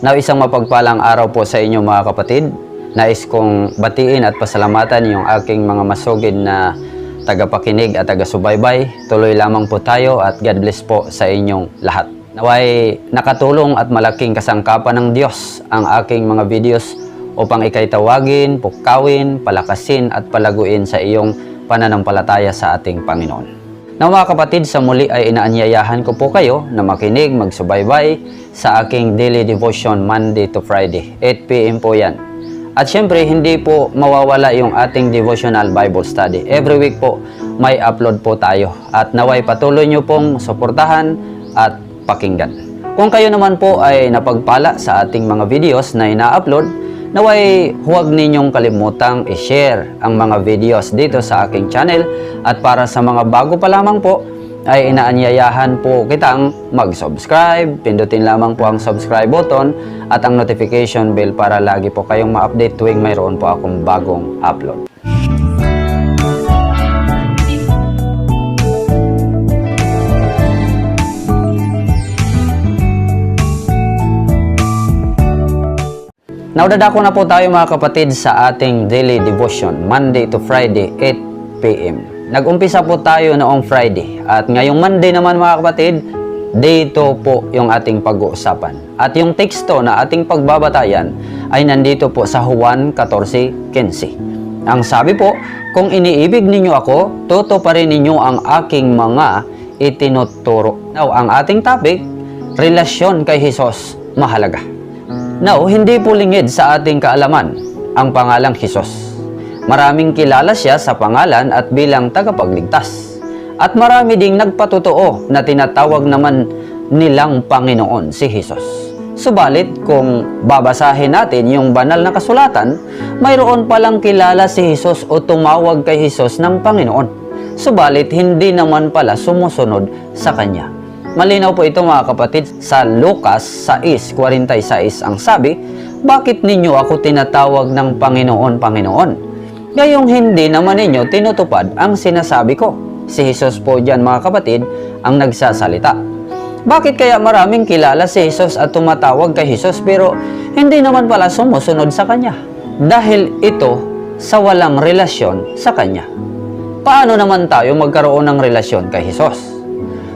Now, isang mapagpalang araw po sa inyo mga kapatid. Nais kong batiin at pasalamatan yung aking mga masugid na tagapakinig at taga-subaybay. Tuloy lamang po tayo at God bless po sa inyong lahat. Naway nakatulong at malaking kasangkapan ng Diyos ang aking mga videos upang ikay tawagin, pukawin, palakasin at palaguin sa iyong pananampalataya sa ating Panginoon. Now mga kapatid, sa muli ay inaanyayahan ko po kayo na makinig, magsubaybay sa aking daily devotion Monday to Friday. 8pm po yan. At syempre, hindi po mawawala yung ating devotional Bible study. Every week po, may upload po tayo. At naway patuloy nyo pong suportahan at pakinggan. Kung kayo naman po ay napagpala sa ating mga videos na ina-upload, naway huwag ninyong kalimutang i-share ang mga videos dito sa aking channel at para sa mga bago pa lamang po ay inaanyayahan po kitang mag-subscribe. Pindutin lamang po ang subscribe button at ang notification bell para lagi po kayong ma-update tuwing mayroon po akong bagong upload. Naudadako na po tayo mga kapatid sa ating daily devotion, Monday to Friday, 8 p.m. Nag-umpisa po tayo noong Friday at ngayong Monday naman mga kapatid, dito po yung ating pag-uusapan. At yung teksto na ating pagbabatayan ay nandito po sa Juan 14.15. Ang sabi po, kung iniibig ninyo ako, toto pa rin ninyo ang aking mga itinuturo. Now, ang ating topic, relasyon kay Jesus mahalaga. Now, hindi po lingid sa ating kaalaman ang pangalang Hesus. Maraming kilala siya sa pangalan at bilang tagapagligtas. At marami ding nagpatotoo na tinatawag naman nilang Panginoon si Hesus. Subalit, kung babasahin natin yung banal na kasulatan, mayroon palang kilala si Hesus o tumawag kay Hesus ng Panginoon. Subalit, hindi naman pala sumusunod sa Kanya. Malinaw po ito mga kapatid sa Lucas 6.46 ang sabi, Bakit ninyo ako tinatawag ng Panginoon, Panginoon? Gayong hindi naman ninyo tinutupad ang sinasabi ko. Si Jesus po dyan mga kapatid ang nagsasalita. Bakit kaya maraming kilala si Jesus at tumatawag kay Jesus pero hindi naman pala sumusunod sa Kanya? Dahil ito sa walang relasyon sa Kanya. Paano naman tayo magkaroon ng relasyon kay Jesus?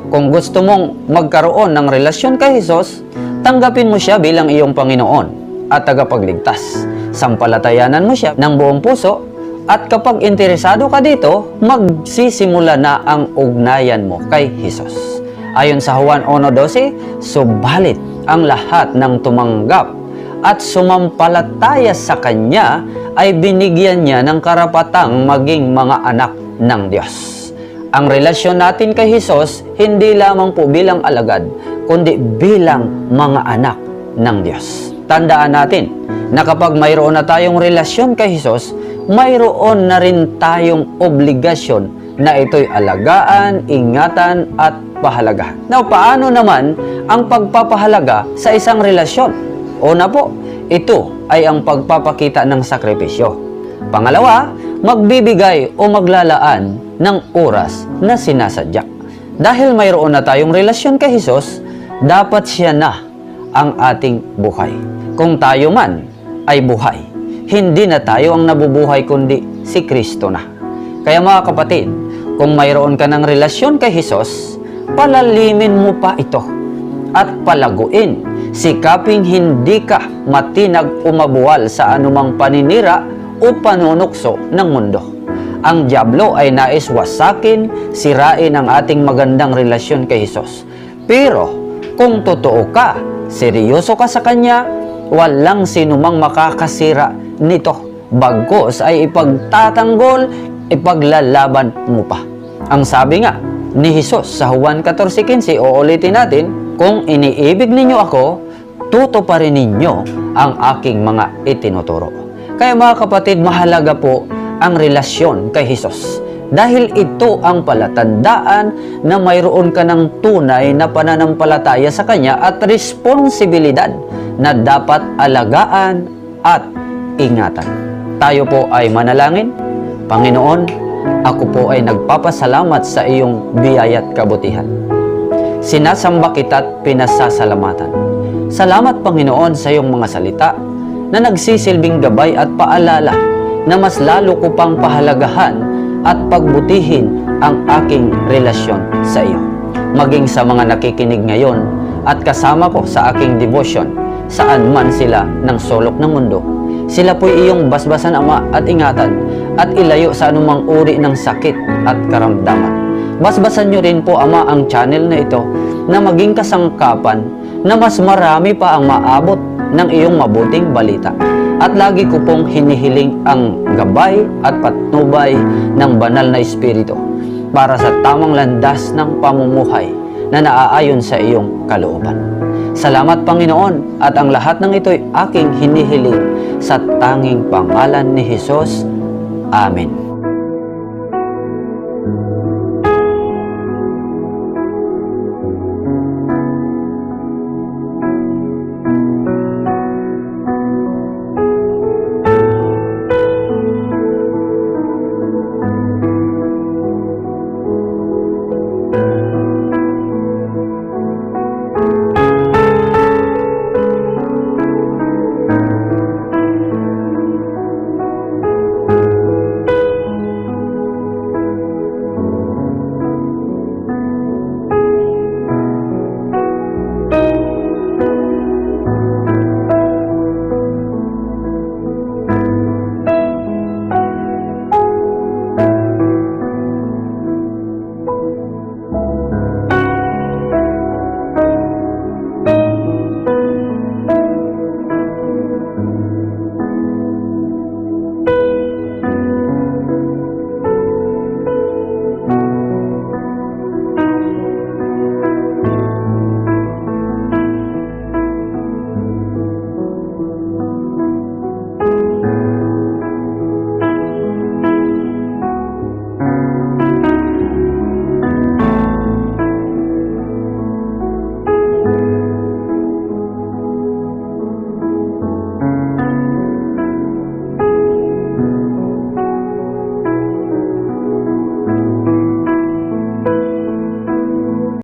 Kung gusto mong magkaroon ng relasyon kay Jesus, tanggapin mo siya bilang iyong Panginoon at tagapagligtas. Sampalatayanan mo siya ng buong puso at kapag interesado ka dito, magsisimula na ang ugnayan mo kay Jesus. Ayon sa Juan 1.12, subalit ang lahat ng tumanggap at sumampalataya sa Kanya ay binigyan niya ng karapatang maging mga anak ng Diyos. Ang relasyon natin kay Jesus, hindi lamang po bilang alagad, kundi bilang mga anak ng Diyos. Tandaan natin na kapag mayroon na tayong relasyon kay Jesus, mayroon na rin tayong obligasyon na ito'y alagaan, ingatan at pahalagahan. Now, paano naman ang pagpapahalaga sa isang relasyon? Una po, ito ay ang pagpapakita ng sakripisyo. Pangalawa, magbibigay o maglalaan ng oras na sinasadya. Dahil mayroon na tayong relasyon kay Jesus, dapat siya na ang ating buhay. Kung tayo man ay buhay, hindi na tayo ang nabubuhay kundi si Kristo na. Kaya mga kapatid, kung mayroon ka ng relasyon kay Jesus, palalimin mo pa ito at palaguin. Sikaping hindi ka matinag umabuwal sa anumang paninira o panunukso ng mundo. Ang Diablo ay nais wasakin, sirain ang ating magandang relasyon kay Jesus. Pero kung totoo ka, seryoso ka sa Kanya, walang sinumang makakasira nito. Bagkos ay ipagtatanggol, ipaglalaban mo pa. Ang sabi nga ni Jesus sa Juan 14.15, uulitin natin, kung iniibig ninyo ako, tuto pa rin ninyo ang aking mga itinuturo. Kaya mga kapatid, mahalaga po ang relasyon kay Jesus. Dahil ito ang palatandaan na mayroon ka ng tunay na pananampalataya sa Kanya at responsibilidad na dapat alagaan at ingatan. Tayo po ay manalangin. Panginoon, ako po ay nagpapasalamat sa iyong biyaya at kabutihan. Sinasamba kita at pinasasalamatan. Salamat Panginoon sa iyong mga salita na nagsisilbing gabay at paalala na mas lalo ko pang pahalagahan at pagbutihin ang aking relasyon sa iyo. Maging sa mga nakikinig ngayon at kasama ko sa aking devotion saan man sila ng sulok ng mundo. Sila po'y iyong basbasan, Ama, at ingatan at ilayo sa anumang uri ng sakit at karamdaman. Basbasan niyo rin po, Ama, ang channel na ito na maging kasangkapan na mas marami pa ang maabot ng iyong mabuting balita. At lagi ko pong hinihiling ang gabay at patnubay ng banal na Espiritu para sa tamang landas ng pamumuhay na naaayon sa iyong kalooban. Salamat Panginoon at ang lahat ng ito'y aking hinihiling sa tanging pangalan ni Jesus. Amen.